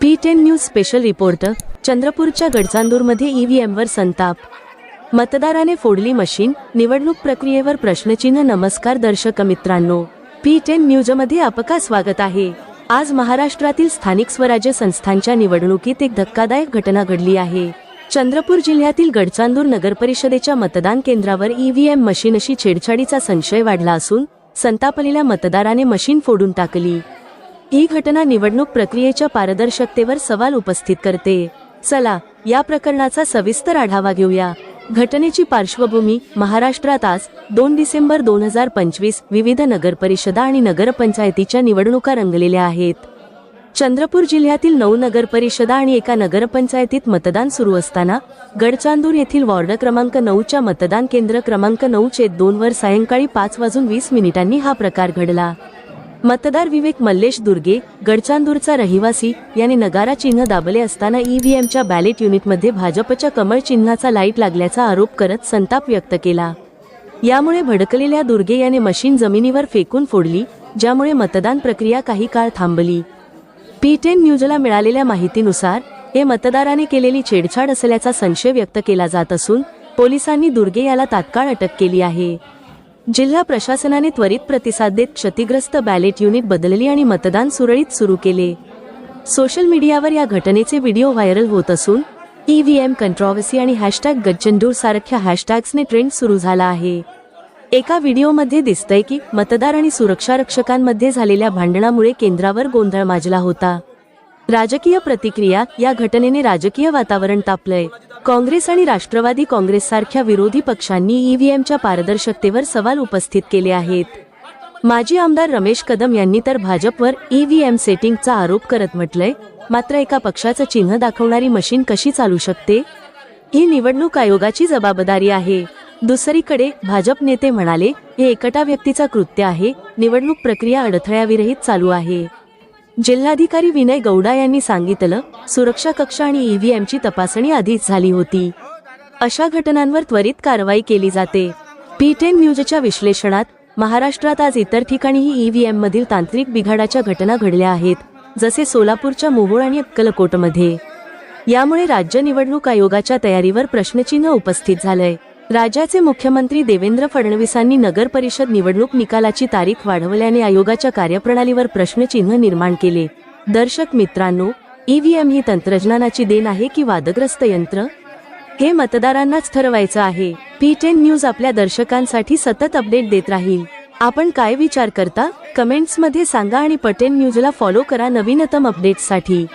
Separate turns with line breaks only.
P ten news special reporter चंद्रपूरच्या गडचांदूरमध्ये ईव्हीएमवर संताप. मतदाराने फोडली मशीन निवडणूक प्रक्रियेवर प्रश्नचिन्ह नमस्कार दर्शक मित्रांनो. पी टेन न्यूजमध्ये आपका स्वागत आहे. आज महाराष्ट्रातील स्थानिक स्वराज्य संस्थांच्या निवडणुकीत एक धक्कादायक घटना घडली आहे. चंद्रपूर जिल्ह्यातील गडचांदूर नगरपरिषदेच्या मतदान केंद्रावर ईव्हीएम मशीनशी छेडछाडीचा संशय वाढला असून संतापलेल्या मतदाराने मशीन फोडून टाकली. ही घटना निवडणूक प्रक्रियेच्या पारदर्शकतेवर सवाल उपस्थित करते. चला या प्रकरणाचा सविस्तर आढावा घेऊया. घटनेची पार्श्वभूमी महाराष्ट्रात आज दोन डिसेंबर दोन हजार पंचवीस विविध नगरपरिषदा आणि नगरपंचायतीच्या निवडणुका रंगलेल्या आहेत. चंद्रपूर जिल्ह्यातील नऊ नगरपरिषदा आणि एका नगरपंचायतीत मतदान सुरू असताना गडचांदूर येथील वॉर्ड क्रमांक नऊच्या मतदान केंद्र क्रमांक नऊ चे दोन वर सायंकाळी पाच वाजून वीस मिनिटांनी हा प्रकार घडला. मतदार विवेक मल्लेश दुर्गे गडचांदूरचा रहिवासी याने नगारा चिन्ह दाबले असताना ईव्हीएमच्या बॅलेट युनिटमध्ये भाजपच्या कमळ चिन्हाचा लाइट लागल्याचा आरोप करत संताप व्यक्त केला. यामुळे भडकलेल्या दुर्गे याने मशीन जमिनीवर फेकून फोडली ज्यामुळे मतदान प्रक्रिया काही काळ थांबली. पी टेन न्यूजला मिळालेल्या माहितीनुसार हे मतदाराने केलेली छेडछाड असल्याचा संशय व्यक्त केला जात असून पोलिसांनी दुर्गे याला तात्काळ अटक केली आहे. जिल्हा प्रशासनाने त्वरित प्रतिसाद देत क्षतिग्रस्त बॅलेट युनिट बदलली आणि मतदान सुरळीत सुरू केले. सोशल मीडियावर या घटनेचे व्हिडिओ व्हायरल होत असून ईव्हीएम कंट्रॉवर्सी आणि हॅशटॅग गज्जंडूर सारख्या हॅशटॅग्सने ट्रेंड सुरू झाला आहे. एका व्हिडिओमध्ये दिसतंय की मतदार आणि सुरक्षा रक्षकांमध्ये झालेल्या भांडणामुळे केंद्रावर गोंधळ माजला होता. राजकीय प्रतिक्रिया या घटनेने राजकीय वातावरण तापलंय. काँग्रेस आणि राष्ट्रवादी काँग्रेससारख्या विरोधी पक्षांनी ईव्हीएमच्या पारदर्शकतेवर सवाल उपस्थित केले आहेत. माजी आमदार रमेश कदम यांनी तर भाजपवर ईव्हीएम सेटिंगचा आरोप करत म्हटलंय मात्र एका पक्षाचं चिन्ह दाखवणारी मशीन कशी चालू शकते? ही निवडणूक आयोगाची जबाबदारी आहे. दुसरीकडे भाजप नेते म्हणाले हे एकटा व्यक्तीचा कृत्य आहे निवडणूक प्रक्रिया अडथळ्याविरहित चालू आहे. जिल्हाधिकारी विनय गौडा यांनी सांगितलं सुरक्षा कक्ष आणि ईव्हीएमची तपासणी आधीच झाली होती. अशा घटनांवर त्वरित कारवाई केली जाते. पी टेन न्यूजच्या विश्लेषणात महाराष्ट्रात आज इतर ठिकाणीही ईव्हीएम मधील तांत्रिक बिघाडाच्या घटना घडल्या आहेत जसे सोलापूरच्या मोहोळ आणि अक्कलकोटमध्ये. यामुळे राज्य निवडणूक आयोगाच्या तयारीवर प्रश्नचिन्ह उपस्थित झालंय. राज्याचे मुख्यमंत्री देवेंद्र फडणवीसांनी नगर परिषद निवडणूक निकालाची तारीख वाढवल्याने आयोगाच्या कार्यप्रणालीवर प्रश्नचिन्ह निर्माण केले. दर्शक मित्रांनो ईव्हीएम ही तंत्रज्ञानाची देण आहे की वादग्रस्त यंत्र? हे मतदारांनाच ठरवायचं आहे. पी टेन न्यूज आपल्या दर्शकांसाठी सतत अपडेट देत राहील. आपण काय विचार करता? कमेंट्समध्ये सांगा आणि पटेन न्यूजला फॉलो करा नवीनतम अपडेट्ससाठी.